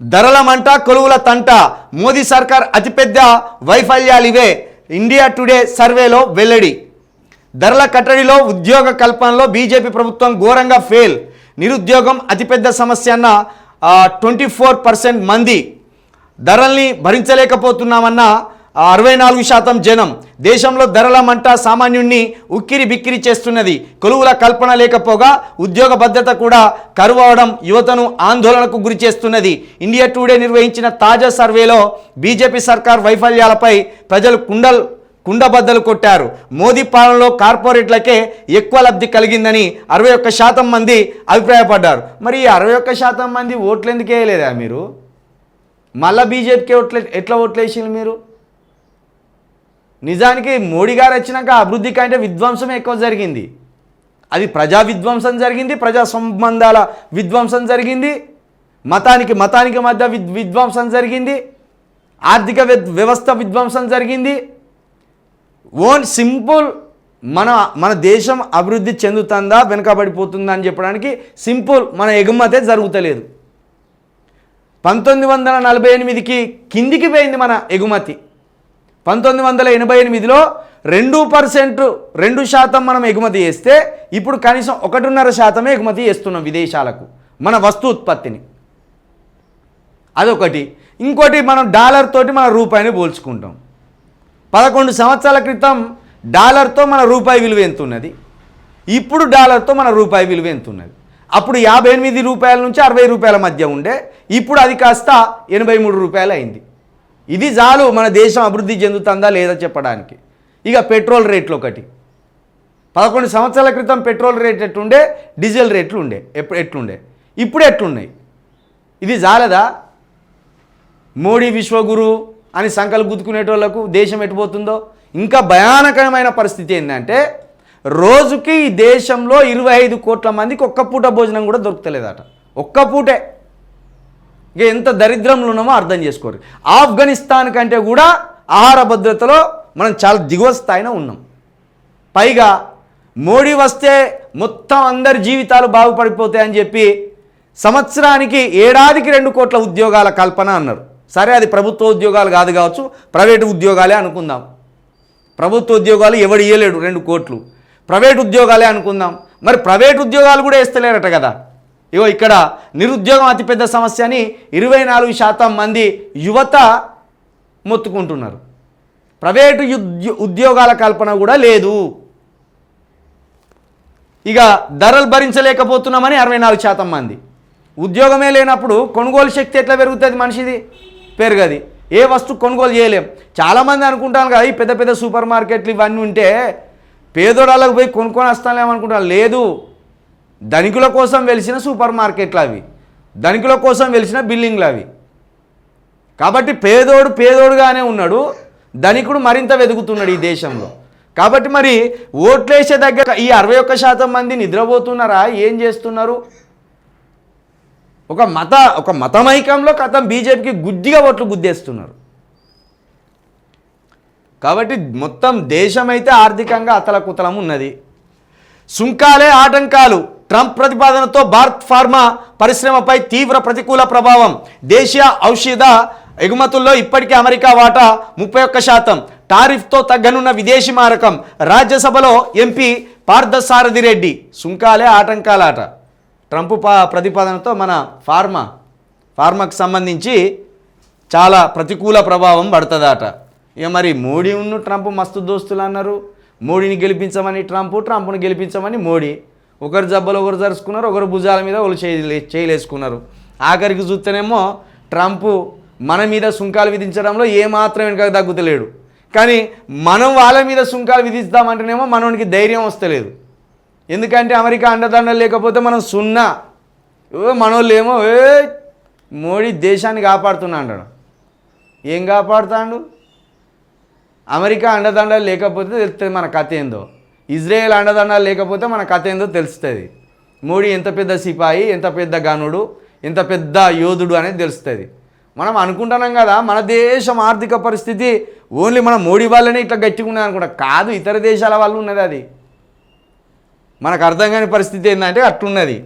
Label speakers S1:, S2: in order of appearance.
S1: ధరల మంట కొలువుల తంట. మోదీ సర్కార్ అతిపెద్ద వైఫల్యాలు ఇవే. ఇండియా టుడే సర్వేలో వెల్లడి. ధరల కట్టడిలో ఉద్యోగ కల్పనలో బీజేపీ ప్రభుత్వం ఘోరంగా ఫెయిల్. నిరుద్యోగం అతిపెద్ద సమస్య అన్న ట్వంటీ ఫోర్ పర్సెంట్ మంది. ధరల్ని భరించలేకపోతున్నామన్న అరవై నాలుగు శాతం జనం. దేశంలో ధరల మంట సామాన్యుణ్ణి ఉక్కిరి బిక్కిరి చేస్తున్నది. కొలువుల కల్పన లేకపోగా ఉద్యోగ భద్రత కూడా కరువవడం అవడం యువతను ఆందోళనకు గురి చేస్తున్నది. ఇండియా టుడే నిర్వహించిన తాజా సర్వేలో బీజేపీ సర్కార్ వైఫల్యాలపై ప్రజలు కుండల్ కుండబద్దలు కొట్టారు. మోదీ పాలనలో కార్పొరేట్లకే ఎక్కువ లబ్ధి కలిగిందని అరవై ఒక్క శాతం మంది అభిప్రాయపడ్డారు. మరి ఈ అరవై ఒక్క శాతం మంది ఓట్లు ఎందుకు వేయలేదా మీరు? మళ్ళా బీజేపీకి ఓట్లే ఎట్లా ఓట్లేసిండ్రు మీరు? నిజానికి మోడీ గారు వచ్చినాక అభివృద్ధి కంటే విధ్వంసం ఎక్కువ జరిగింది. అది ప్రజా విధ్వంసం జరిగింది ప్రజా సంబంధాల విధ్వంసం జరిగింది మతానికి మతానికి మధ్య విద్ విధ్వంసం జరిగింది ఆర్థిక వ్య- వ్యవస్థ విధ్వంసం జరిగింది. ఓన్ సింపుల్ మన మన దేశం అభివృద్ధి చెందుతుందా వెనుకబడిపోతుందా అని చెప్పడానికి సింపుల్ మన ఎగుమతే జరుగుతలేదు. పంతొమ్మిది వందల నలభై ఎనిమిదికి కిందికి పోయింది మన ఎగుమతి. పంతొమ్మిది వందల ఎనభై ఎనిమిదిలో రెండు పర్సెంట్ రెండు శాతం మనం ఎగుమతి చేస్తే ఇప్పుడు కనీసం ఒకటిన్నర శాతమే ఎగుమతి చేస్తున్నాం విదేశాలకు మన వస్తు ఉత్పత్తిని. అదొకటి. ఇంకోటి మనం డాలర్ తోటి మన రూపాయిని పోల్చుకుంటాం. పదకొండు సంవత్సరాల క్రితం డాలర్తో మన రూపాయి విలువ ఎంత ఉన్నది ఇప్పుడు డాలర్తో మన రూపాయి విలువ ఎంత ఉన్నది అప్పుడు యాభై ఎనిమిది రూపాయల నుంచి అరవై రూపాయల మధ్య ఉండే ఇప్పుడు అది కాస్త ఎనభై మూడు రూపాయలు అయింది ఇది చాలు మన దేశం అభివృద్ధి చెందుతుందా లేదా చెప్పడానికి. ఇక పెట్రోల్ రేట్లు ఒకటి. పదకొండు సంవత్సరాల క్రితం పెట్రోల్ రేట్ ఎట్లుండే? డీజిల్ రేట్లు ఉండే. ఎప్పుడు ఎట్లుండే? ఇప్పుడు ఎట్లున్నాయి? ఇది జాలదా మోడీ విశ్వగురు అని సంకలు గుద్దుకునేటోళ్ళకు దేశం ఎటుపోతుందో ఇంకా భయానకమైన పరిస్థితి ఏంటంటే రోజుకి ఈ దేశంలో ఇరవై ఐదు కోట్ల మందికి ఒక్క పూట భోజనం కూడా దొరుకుతలేదట. ఒక్క పూటే. ఇక ఎంత దరిద్రంలో ఉన్నామో అర్థం చేసుకోరు. ఆఫ్ఘనిస్తాన్ కంటే కూడా ఆహార భద్రతలో మనం చాలా దిగువ స్థాయిలో ఉన్నాం. పైగా మోడీ వస్తే మొత్తం అందరి జీవితాలు బాగుపడిపోతాయని చెప్పి సంవత్సరానికి ఏడాదికి రెండు కోట్ల ఉద్యోగాల కల్పన అన్నారు. సరే అది ప్రభుత్వ ఉద్యోగాలు కాదు కావచ్చు ప్రైవేటు ఉద్యోగాలే అనుకుందాం. ప్రభుత్వ ఉద్యోగాలు ఎవడు ఇయ్యలేడు రెండు కోట్లు. ప్రైవేట్ ఉద్యోగాలే అనుకుందాం. మరి ప్రైవేట్ ఉద్యోగాలు కూడా వేస్తలేరట కదా. ఇగో ఇక్కడ నిరుద్యోగం అతిపెద్ద సమస్య అని ఇరవై నాలుగు శాతం మంది యువత మొత్తుకుంటున్నారు. ప్రైవేటు ఉద్యోగాల కల్పన కూడా లేదు. ఇక ధరలు భరించలేకపోతున్నామని అరవై నాలుగు శాతం మంది. ఉద్యోగమే లేనప్పుడు కొనుగోలు శక్తి ఎట్లా పెరుగుతుంది మనిషిది? పెరగది. ఏ వస్తువు కొనుగోలు చేయలేం. చాలామంది అనుకుంటాను కదా ఈ పెద్ద పెద్ద సూపర్ మార్కెట్లు ఇవన్నీ ఉంటే పేదోడాలకు పోయి కొనుక్కొని వస్తానేమనుకుంటాను లేదు. ధనికుల కోసం వెలిసిన సూపర్ మార్కెట్లు అవి. ధనికుల కోసం వెలిసిన బిల్డింగ్లు అవి. కాబట్టి పేదోడు పేదోడుగానే ఉన్నాడు. ధనికుడు మరింత వెతుకుతున్నాడు ఈ దేశంలో. కాబట్టి మరి ఓట్లేసే దగ్గర ఈ అరవై ఒక్క శాతం మంది నిద్రపోతున్నారా? ఏం చేస్తున్నారు? ఒక మత ఒక మతమైకంలో కథం బీజేపీకి గుడ్డిగా ఓట్లు గుద్దేస్తున్నారు. కాబట్టి మొత్తం దేశం అయితే ఆర్థికంగా అతలకుతలం ఉన్నది. సుంకాలే ఆటంకాలు. ట్రంప్ ప్రతిపాదనతో భారత్ ఫార్మా పరిశ్రమపై తీవ్ర ప్రతికూల ప్రభావం. దేశీయ ఔషధ ఎగుమతుల్లో ఇప్పటికే అమెరికా వాటా ముప్పై ఒక్క శాతం. టారిఫ్తో తగ్గనున్న విదేశీ మారకం. రాజ్యసభలో ఎంపీ పార్థసారథి రెడ్డి. సుంకాలే ఆటంకాలాట. ట్రంప్ పా ప్రతిపాదనతో మన ఫార్మా ఫార్మాకు సంబంధించి చాలా ప్రతికూల ప్రభావం పడుతుందట. ఇక మరి మోడీ ఉన్న ట్రంప్ మస్తు దోస్తులు అన్నారు. మోడీని గెలిపించమని ట్రంప్ ట్రంప్ను గెలిపించమని మోడీ. ఒకరు జబ్బలు ఒకరు జరుచుకున్నారు ఒకరు భుజాల మీద ఒకరు చేయి చేయలేసుకున్నారు ఆఖరికి చూస్తేనేమో ట్రంప్ మన మీద సుంకాలు విధించడంలో ఏమాత్రం వెనుక తగ్గుతలేడు కానీ మనం వాళ్ళ మీద సుంకాలు విధిస్తామంటేనేమో మనోనికి ధైర్యం వస్తలేదు. ఎందుకంటే అమెరికా అండదండలు లేకపోతే మనం సున్నా. ఓ ఏ మోడీ దేశాన్ని కాపాడుతున్నా అంటాడు. ఏం కాపాడుతాడు? అమెరికా అండదండలు లేకపోతే తెలుస్తుంది మన కథ ఏందో. ఇజ్రాయెల్ అండదండాలు లేకపోతే మన కథ ఏందో తెలుస్తుంది. మోడీ ఎంత పెద్ద సిపాయి ఎంత పెద్ద గనుడు ఎంత పెద్ద యోధుడు అనేది తెలుస్తుంది. మనం అనుకుంటున్నాం కదా మన దేశం ఆర్థిక పరిస్థితి ఓన్లీ మన మోడీ వాళ్ళనే ఇట్లా గట్టిగా ఉన్నది అనుకుంటా. కాదు ఇతర దేశాల వాళ్ళు ఉన్నది అది. మనకు అర్థం కాని పరిస్థితి ఏంటంటే అట్టున్నది